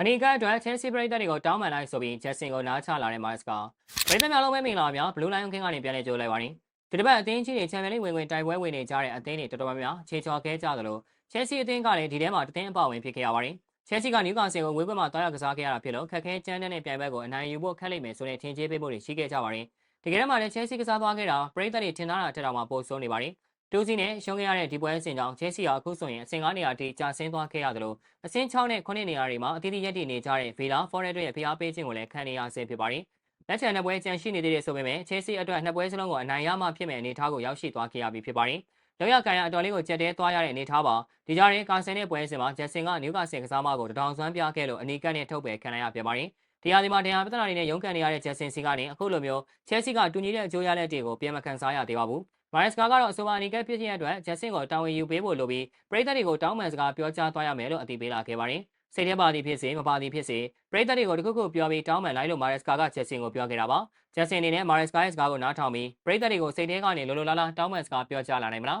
အနီကအတွက်ချဲစီပရိသတ်တွေကိုတောင်းပန်လိုက်ဆိုပြီးဂျက်ဆင်ကိုနားချလာတဲ့မာစကာပရိသတ်များလုံးပဲမင်္ဂလာပါဗျာဘလူးလိုင်းခင်းကနေပြန်လည်ကြိုးလိုက်ပါရင်ဒီတစ်ပတ်အသင်းကြီးတွေချန်ပီယံလိဝင်ဝင်တိုက်ပွဲဝင်နေကြတဲ့အသင်းတွေတော်တော်များများခြေချော်ခဲကြသလိုချဲစီအသင်းကလည်းဒီထဲမှာတသင်းအပေါဝင်ဖြစ်ခဲ့ရပါတယ်ချဲစီကနယူကာဆယ်ကိုဝေးပွဲမှာတားရကစားခဲ့ရတာဖြစ်လို့ခက်ခဲကြမ်းတဲ့ပြိုင်ပွဲကိုအနိုင်ယူဖို့ခက်လိမ့်မယ်ဆိုတဲ့ထင်ကြေးပေးဖို့ရှိခဲ့ကြပါတယ်ဒီကနေ့မှလည်းချဲစီကစားသွားခဲ့တာပရိသတ်တွေထင်သားတာတက်တော်မှာပိုဆိုးနေပါတယ် တူးစီနဲ့ရှုံးခဲ့ရတဲ့ဒီပွဲအဆင့်ကြောင့်ချဲစီဟာအခုဆိုရင်အဆင့်9နေရာထိကျဆင်းသွားခဲ့ရသလိုအဆင့်6နဲ့9နေရာတွေမှာအသီးသီးရက်တည်နေကြတဲ့ဗီလာဖော်ရက်တို့ရဲ့ဖိအားပေးခြင်းကိုလည်းခံနေရဆဲဖြစ်ပါတယ်။လက်ချန်နှစ်ပွဲကြံရှိနေသေးတယ်ဆိုပေမဲ့ချဲစီအတွက်နှစ်ပွဲစလုံးကိုအနိုင်ရမှဖြစ်မဲ့အနေအထားကိုရောက်ရှိသွားခဲ့ရပြီဖြစ်ပါတယ်။လောက်ရကန်ရအတော်လေးကိုကြက်တဲသွားရတဲ့အနေအထားပါဒီကြားထဲကာဆန်တဲ့ပွဲစဉ်မှာဂျက်ဆင်ကနယူကာဆယ်ကစားမကိုတထောင်စွမ်းပြခဲ့လို့အနီကတ်နဲ့ထုတ်ပယ်ခံရပြန်ပါတယ်။တရားဒီမှာတရားပြဿနာတွေနဲ့ရုန်းကန်နေရတဲ့ဂျက်ဆင်စီကနေအခုလိုမျိုးချဲစီကတူညီတဲ့အကျိုးရလက်တွေကိုပြန်မခံစားရသေးပါဘူး။ မာရက်စကာကတော့အဆိုပါအနီကတ်ဖြစ်ခြင်းအတွက်ဂျက်ဆင်ကိုတာဝန်ယူပေးဖို့လိုပြီးပရိသတ်တွေကိုတောင်းပန်စကားပြောကြားသွားရမယ်လို့အတည်ပြုလာခဲ့ပါတယ်။စိတ်ထဲပါသည်ဖြစ်စေမပါသည်ဖြစ်စေပရိသတ်တွေကိုတခုခုပြောပြီးတောင်းပန်လိုက်လို့မာရက်စကာကဂျက်ဆင်ကိုပြောခဲ့တာပါ။ဂျက်ဆင်အနေနဲ့မာရက်စကာရဲ့စကားကိုနားထောင်ပြီးပရိသတ်တွေကိုစိတ်ထဲကနေလိုလိုလားလားတောင်းပန်စကားပြောကြားလာနိုင်မလား